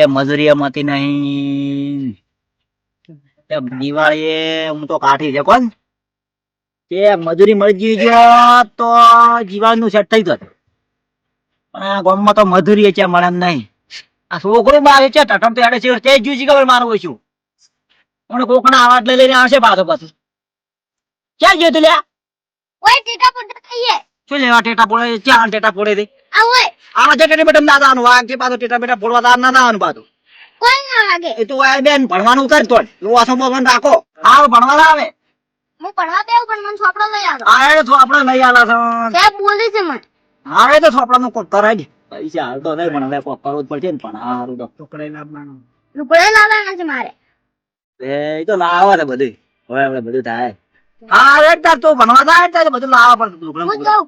કે મજૂરી નહીં. તે દિવાળીએ હું તો કાઠી છે કોણ? કે મજૂરી મળી ગઈ છે તો જીવાનું સેટ થઈ જતું પણ આ ગામમાં તો મજૂરી છે મળે નહીં. આ છોકરું મારે છે ટટમ તો હેડે છે તે જ જુજી ખબર મારું છું પણ કોકના આવાજ લઈ લઈને આવશે પાછો પાછો. ક્યાં ગયો તું લ્યા? શું લેવા ટેટા પોડે ક્યાં ટેટા પોડે તી? ઓય આવા. જટે બેટા ના દાવાનું વાગ કે પાછો ટેટા બેટા ફોડવા દાન ના દાવાનું પાછું. કોઈ ના લાગે એ તું આ બેન ભણવાનું કર તો લોવાસો બોબન રાખો. હાર ભણવાના આવે. હું ભણવા બેવ પણ મને ચોપડો લઈ આવો. આ તો આપણે લઈ આલા છો. સાહેબ બોલે છે મને. હવે તો થોપડા નું કોક કરાય ને પૈસા હાલ તો નહીં પણ કોક કરવું પડશે ને પણ હારું તો. છોકરાને આપવાનું લુગડે લાવવાના છે મારે. એ તો લાવવા ને બધું હવે આપણે બધું થાય. હા એક તાર તું ભણવા થાય બધું લાવવા પડતું લુગડું હું બુગડું.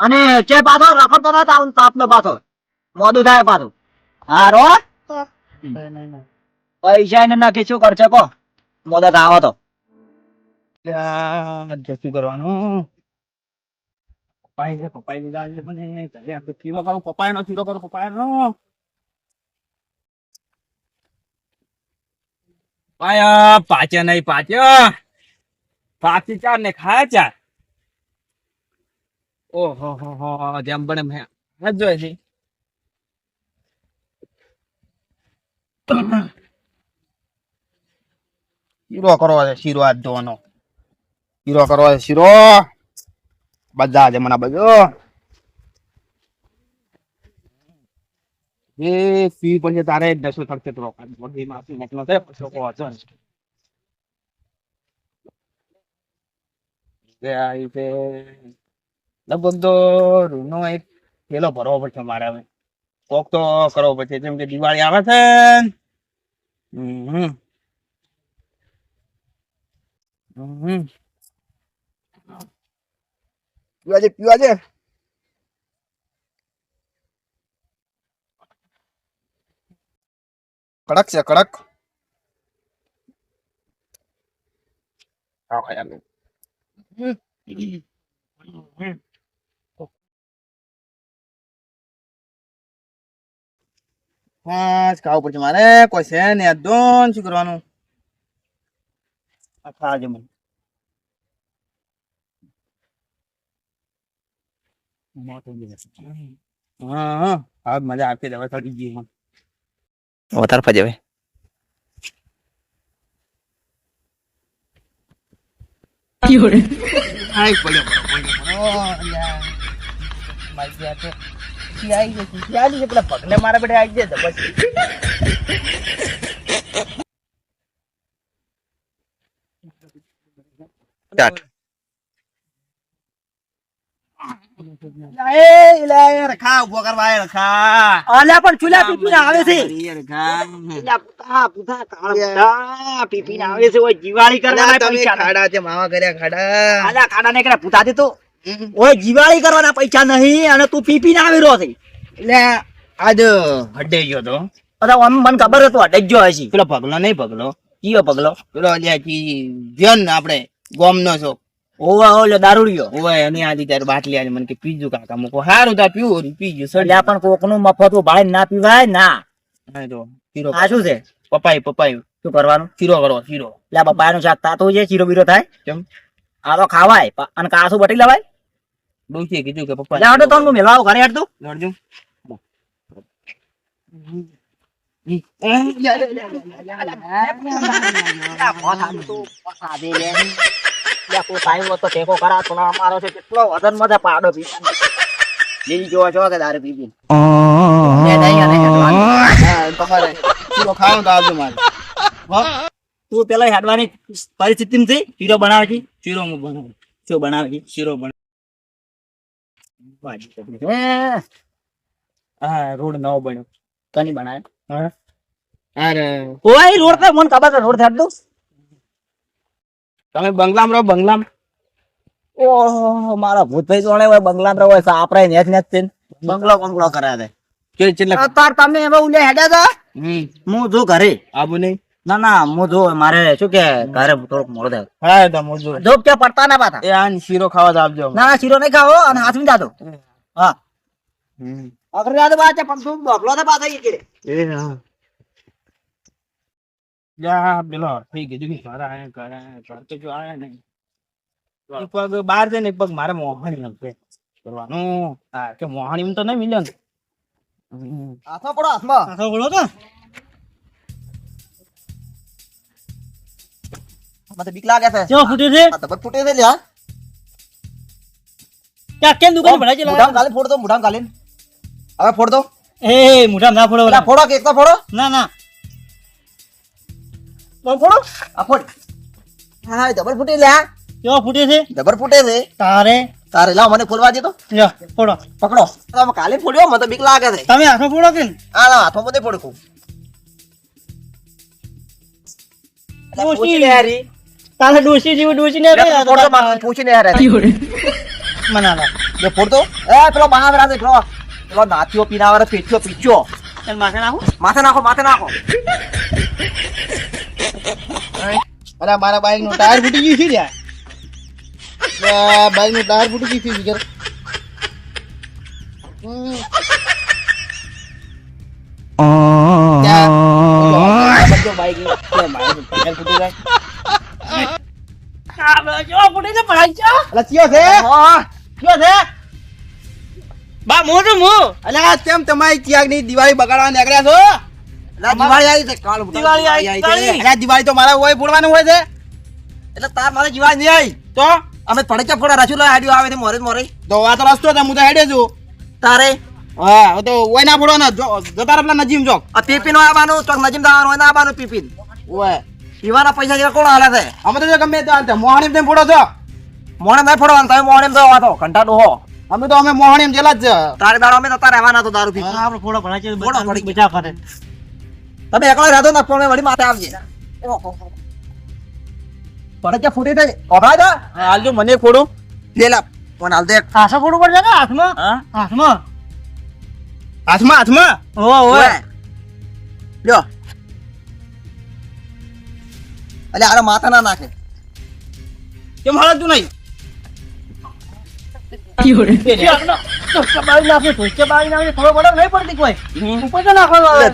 અને જે પાછો? રખડતો ના તાવ તાપ નો પાછો. મોડું થાય પાછું. હા, રો. પૈસા એને નાખી, શું કરશે કો મોદા આવો તો. શું કરવાનું? પપાઈ છે પપાઈ લીધા છે મને, ઘરે નો ખીરો કરું પપાઈ નો. પાયા પાચે પાચ્યા. પાચી ચાર ને ખાયા ચાર. ઓહો હો હો જેમ બને મેં હા જોઈએ છે શીરો કરવો છે શીરો આજ જોવાનો શીરો કરવો છે શીરો બધા છે મને બધું એ પી પછી તારે નશો થશે તો રોકાણ બધી માફી મોકલો છે પછી કહો છો ને. લગભગ તો રૂનો એક થેલો ભરવો પડશે મારે હવે. કોક તો કરવો પડશે જેમ કે દિવાળી આવે છે હમ હમ. પીવા છે પીવા છે કડક છે કડક. હમ ખાઈ આગળ. પાંચ ખાવું પડશે મારે કોઈ છે ને દોન શું કરવાનું? આ ખાજે મને. હા હા. હા મજા આપી દવા થોડી ગઈ મને વધારે ફજવે ભાઈ આઈ ગઈ ખુશી આઈ ગઈ પેલા પગલે મારા બેટે આવી જાય પછી. ઊભો કરવા આવે છે. આવે છે ખાડા છે માવા કર્યા ખાડા. અલ્યા કાડા ને પૂતા પુતા દે તો. ઓય જીવાળી કરવાના પૈસા નહીં અને તું પીપીને આવી રહ્યો છે. એટલે આજ હડે ગયો તો. અરે આમ મને ખબર હતો હડે ગયો હશે. પેલો પગલો નહીં પગલો? કયો પગલો? પેલો અલ્યા કી વ્યન આપણે ગોમ નો છો. ઓવા ઓલો દારૂડિયો. ઓય અને આજી ત્યારે બાટલી આજ મને કે પીજો કાકા મૂકો. હારું તા પીવું પીજો સડી અલ્યા પણ કોકનું મફત ભાઈ ના પીવાય? ના. જો તો આ શું છે? પપાઈ પપાઈ શું કરવાનું? શીરો કરો શીરો. એટલે પપ્પા નું શાક તાતું છે ચીરો બીરો થાય? કેમ? આ તો ખાવાય અને કાસું બટી લેવાય? ડોશીએ કીધું કે પપ્પા એટલે આટલું તમને મેલાવો ઘરે હેડતું લડજો તો હા તું પેલા હેડવાની પરિસ્થિતિ ચીરો બનાવે છે ચીરો હું બનાવું છે શીરો બનાવ હે, રોડ નવો બન્યો. કની બનાવે અરે. ઓય રોડ તો મને ખબર છે રોડ થાડ દો તમે બંગલામ રહો બંગલામ. ઓહો મારા ભૂતભાઈ જોણે હોય બંગલા હોય આપણે નેચ નેચ થઈને બંગલો બંગલો કરાવે. છે કે કેટલા? તાર તમે હવે ઉલે હેડ્યા હતા હું જો ઘરે. આબુ નહીં? ના ના હું જો મારે શું કે ઘરે થોડુંક મોડું થાય. હા તો મોજો જો કે પડતા ના પાતા? એ આ શીરો ખાવા જ આપજો ના ના શીરો નહીં ખાવો અને હાથમી જાતો હા. હમ. અગર યાદ બાચા પણ શું બોકલો તો પાતા ઈ કે એ હા. જા પેલો થઈ ગયું કે મારા આયા ઘર આયા ઘર તો જો આયા નહીં. એક પગ બહાર છે ને એક પગ મારે મોહાણી નખે કરવાનું. હા કે મોહાણી તો નહીં મિલ્યો ને. હાથમાં પડો હાથમાં. પાછો પડો તો. મને બીક લાગે છે. કેવો ફૂટે છે? આ ધબક ફૂટે છે લ્યા. કે કેમ દુકાન ભરાઈ છે મુઢામ ગાલે ફોડ દો મુઢામ ગાલે હવે ફોડ દો. એ મુઢામ ના ફોડો પેલા ફોડો કે એકતા ફોડો? ના ના. બહુ ફોડો? આ ફોડ. હા ડબલ ફૂટે લ્યા. કેવો ફૂટે છે? ડબલ ફૂટે છે. તારે. તારે લાવ મને ખોલવા દે તો. લ્યો ફોડો. પકડો. તમે કાલે ફોડ્યો મને તો બીક લાગે છે. તમે હાથો ફોડો કે આ લાવ હાથમાં બધે ફોડ. ખૂબ તારે ડોશી જેવું ડોશી ને ફોડ તો મારે પૂછીને યાર મનાલા જે ફોડ તો એ પેલો બહાર રાતે પેલો પેલો નાથીઓ પીનાવાળો પીચ્યો પીચ્યો માથે નાખો માથે નાખો માથે નાખો અરે મારા બાઈકનું ટાયર ફૂટી ગયું છે લ્યા બાઈકનું ટાયર ફૂટી ગયું છે બધો બાઈક ફૂટી જાય દિવાળી બગાડવા નીકળ્યા છો? દિવાળી તો મારા હોય ફોડવાનું હોય છે. એટલે તાર મારે દિવાળી નહીં આવી. તો અમે પડકે ફોડા રાજુ હાડ્યો આવે છે મોરે મોરે. તો આ તો રસ્તો છે હું તો હેડે છું. તારે? હા તો ઓય ના ફોડવાના જો જતા પેલા નજીમ જો. આ પીપીન આવવાનું ચોક નજીમ દાવાનું હોય ના આવવાનું પીપીન. ઓય. પીવાના પૈસા જેવા કોણ હાલે છે? અમે તો ગમે તે હાલતે મોહાણી તેમ ફોડો છો? મોણે નહીં ફોડવાનું તમે મોણે તો આવા તો કંટાળો હો. અમે તો અમે મોહાણી જેલા જ તારે દાડો અમે જતા રહેવાના તો દારૂ પી આપણે ફોડો ભણા છે ફોડો ફોડી બચા ફરે તમે એકલા રહેતો ને પણ વળી માથે આવજે. પડકે ફૂટી થઈ? ઓભરાય તા હાલજો મને ફોડો. લે પણ ફોન હાલ દે. આશા ફોડું પડશે કે હાથમાં? હાથમાં? હાથમાં હાથમાં? ઓ ઓય લ્યો. અલે આરે માથા ના નાખે. કેમ હાલતું નહીં? બાળી નાખે ધોકે બાળી નાખે ખબર પડે નહીં પડતી કોઈ. ઉપર તો નાખવાનું આવે.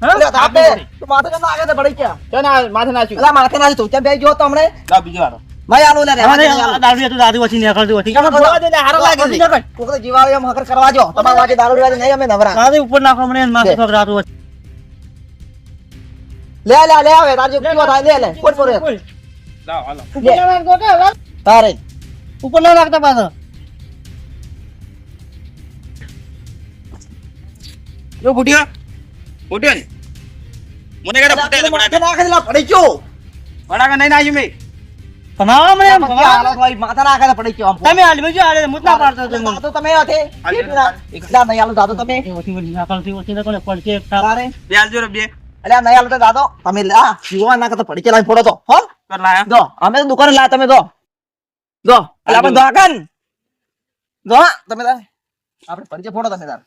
હા? અલે તાપે તું માથે કેમ નાખે છે પડી ગયા? ચાલ ના, માથે નાખ્યું. અલા માથે નાખી તું. ગયો તો હમણે? લાવ બીજો વાળો. ભાઈ આલો લે રહેવા દે, હવે આલો. દારૂ હતું દારૂ ઓછી નીકળતી હતી તમે જોવા દે ને, હારો લાગે છે. કોક તો જીવાળો એમ હકર કરવા જો. તમારા વાજે દારૂ નહીં અમે નવરા. ઉપર નાખો મને. લે લે લે હવે તાર જો પીવો થાય લે લે કોટ પર ઉપર ના નાખતો કે, લાવ. તારે ઉપર ના નાખતા પાછો જો ફૂટ્યો ને મને કેડા ફૂટે છે માથે નાખે લા, પડી ગયો કે નહીં નાખ્યું મે તમારા મને હાલો ભાઈ માથે નાખે પડી ગયો આમ. તમે હાલ બીજું હાલે મુત ના પાડતો મને. દાદો તમે હતે એકલા નહીં હાલો દાદો તમે ઓથી ઓછી નાખલથી નાખો પડશે એક થાપ. તારે બે હાલ જો બે. અલ્યા નહીં હાલો તો દાદો. તમે લા આ ના નાખે તો પડી ચલાવી ફોડો તો. હો. જો અમે તો દુકાને લા તમે દો જો એટલે આપણે દો કાન જો તમે તાર. આપણે પરિચય ફોડો તમે તાર.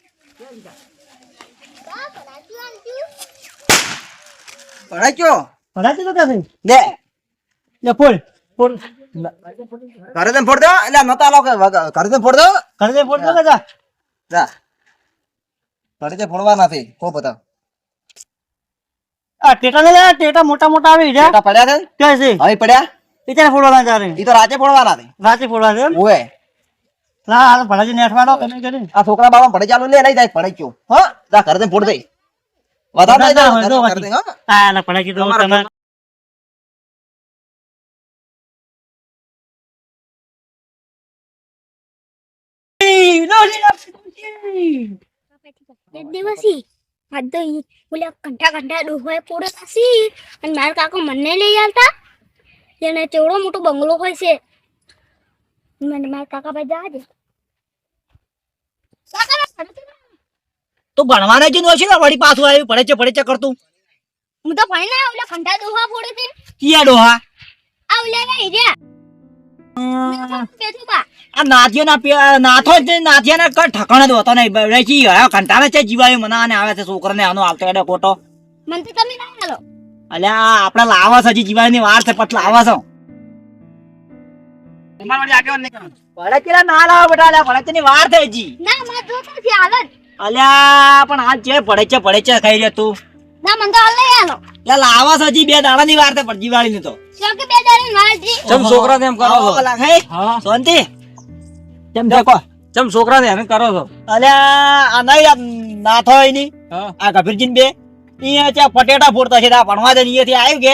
ગયો ભણાતી તો ક્યાં દે. લે લે, ફોડ. ફોડ. ઘરે તેમ ફોડ દો એટલે નતા લો ઘરે તેમ ફોડ દો ઘરે તેમ ફોડ દો કે જા. જા. ઘરે તે ફોડવા નથી. કો બતાવ. આ ટેટા ને લે, ટેટા મોટા મોટા આવી જા. ટેટા પડ્યા છે કે છે? હવે પડ્યા એ ફોડવાના જા રે ઈ તો રાતે ફોડવાના છે રાતે ફોડવા છે? ઓએ ના, આ ભડાજી ને અઠવાડો નહીં કરે? આ છોકરા બાબા પડે ચાલુ લે લઈ જાય પડે ક્યો હો જા કર દે ફોડ દે વધારે ના, જાય, ના, ઘરે તેમ, હા? હા, ના, તો તમારા તમે- એક દિવસી આજ તો ઈ ઓલા કંઠા કંઠા ડોહોએ પૂરો થશી. અને મારા કાકો મને લઈ આવતા. એને ચોડો મોટો બંગલો હોય છે. મને મારા કાકા ભાઈ જવા દે. તો ભણવાના જે નો છે ને વળી પાછું આવ્યું પડે છે પડે છે કરતું. હું તો ભણી ના ઓલા કંઠા ડોહા ફોડે છે. કિયા ડોહા? આ ઓલા ના બા આ નાથિયો નાથો જ કઈ ઠકાણે જ હોતો નહીં. રેચી હવે કંટાળે છે જીવાય મનાને આવે છે છોકરાને આનો આવતો એટલે ખોટો. મને તો તમે ના હાલો. અલ્યા આપડે લાવા છે હજી જીવાયની વાર છે પછી લાવા છો અલ્યા પણ હાલ છે પડે છે પડે છે ખાઈ રહ્યા તું. ના મને તો હાલ લઈ આલો લા લાવા સજી હજી બે દાડાની વાર તે પડજી વાળી ને તો. કેમ કે બે દાડી મારજી ચમ છોકરાને એમ કરો છો? હા શાંતિ. ચમ દેખો. ચમ છોકરાને હેરાન કરો છો? અલ્યા આ નહીં ના નાથો ની આ ગભીરજીન બે. અહીંયા ત્યાં પટેટા ફોડતા છે આ ભણવા દે અહીંયાથી આવ્યું કે?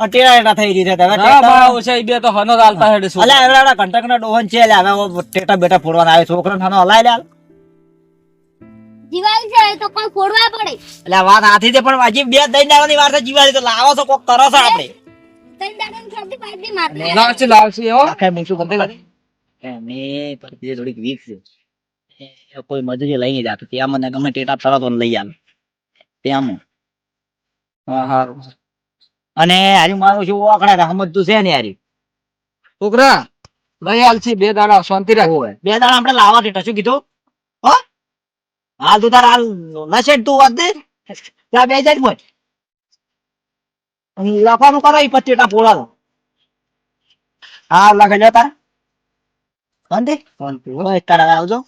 ટેડા થઈ રહી છે હવે ટેટા- બા ઓછા બે તો હનો જ હેડ છોકરા. અલ્યા એવડા એવડા ઘંટકના ડોહન છે લે હવે ટેટા બેટા ફોડવાના આવે છોકરા હનો હલાય લે દિવાળી છે તો કોઈ ફોડવા પડે. એટલે વાત હાથી છે પણ હજી બે દઈ દાવાની વાર છે જીવાડી તો લાવો છો કોક કરો છો આપણે. ત્રણ દાડાની શરદી પાડી મારતી લાવશે લાવશે હો. આખા મૂછું બંધ કરી એમને પરિસ્થિતિ થોડીક વીક છે. કોઈ મજૂરી લઈને જાતો. ત્યાં મને ગમે ટેટા તરત લઈ આવે ત્યાં હું. અને હારી મારું શું ઓકડા સમજતું છે ને હારી? છોકરા લઈ આલছি બે દાડા શાંતિ રાખવું બે દાડા આપણે લાવવા ટેટા શું કીધું? હો? હાલ તું તાર નશે તું વાત દે. ત્યાં બે જાય મોજ લખવાનું કરો એ પછી ટેટા પોળા હા લખે જતા શાંતિ શાંતિ હોય તારા આવજો.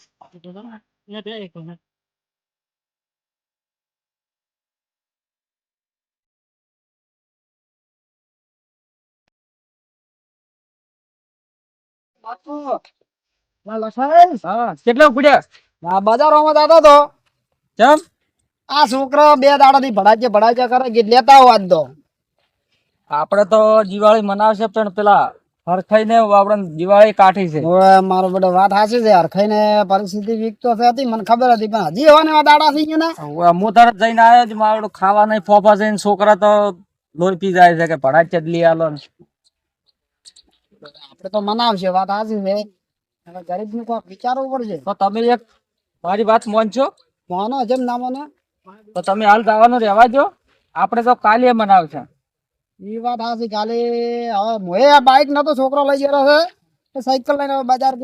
કેટલા ઉપડ્યા આ બજારોમાં જતો તો. ચમ આ છોકરો બે દાડા થી ભડાકે ભડાકે કરે કે લેતા આજ તો. આપડે તો દિવાળી મનાવશે પણ પેલા હરખાઈ ને આપણે દિવાળી કાઠી છે. મારો બધો વાત સાચી છે. હરખાઈ ને પરિસ્થિતિ વીક તો હતી મને ખબર હતી પણ હજી એવા ને એવા દાડા થઈ ગયા ને. હું તરત જઈને આવ્યો જ મારું ખાવા નહીં ફોફા જઈને છોકરા તો લોહી પી જાય છે કે ભડાક ચડલી આલો ને. આપડે તો મનાવશે વાત સાચી છે. ગરીબનું કોઈ વિચારવું પડશે. તો તમે એક મારી વાત મોનશો માનો જેમ ના મોનો. તો તમે હાલ જવાનું રહેવા જો આપણે તો કાલે મનાવશે. એ વાત સાચી કાલે. હવે મોએ આ બાઈક નતો છોકરો લઈ ગયો છે. તો સાયકલ લઈને હવે બજાર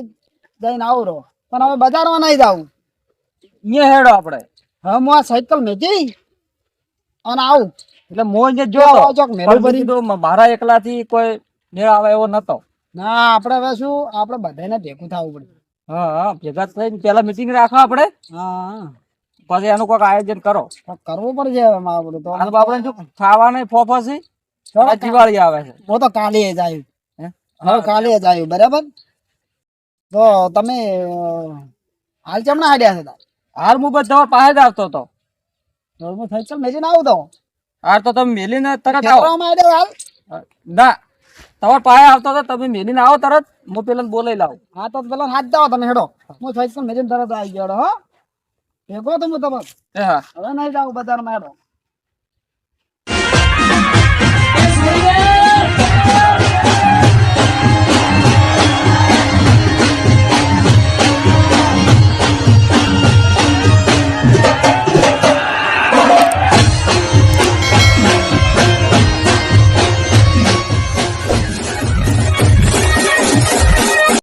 જઈને આવું રહો. પણ હવે બજારમાં નહીં જાવું અહીંયા હેડો આપણે. હવે હું આ સાયકલ મેચી અને આવું. એટલે મોજ ને જો. જો ચોક મારા એકલાથી કોઈ મેળ આવે એવો નતો. ના આપણે હવે શું? આપણે બધાને ભેગું થવું પડે. હા ભેગા થઈને પેલા મીટિંગ રાખો આપણે? હા પછી એનું કોઈક આયોજન કરો. કરવું પડશે હવે મારે બધું તો. અને શું છે ચાલો, દિવાળી આવે છે. હું તો કાલે જ આવ્યું હે? કાલે જ આવ્યું બરાબર? તો તમે હાલ ચમણા હાડ્યા હતા હાલ હું બસ તમારા પાસે જ આવતો હતો. તો હું સાયકલ મેચીને આવું તો. હાલ તો તમે મેલીને તરત આવો. હાલ. ના. તમારા પાસે આવતો તો તમે મેલીને આવો તરત હું પેલા બોલાઈ લાવું. હા તો પેલા હાથ દાવો તમે હેડો. હું થઈ મેચીને તરત આવી ગયો હો. ભેગો તો હું તમે એ હા. હવે નહીં જાઉં બજારમાં હેડો.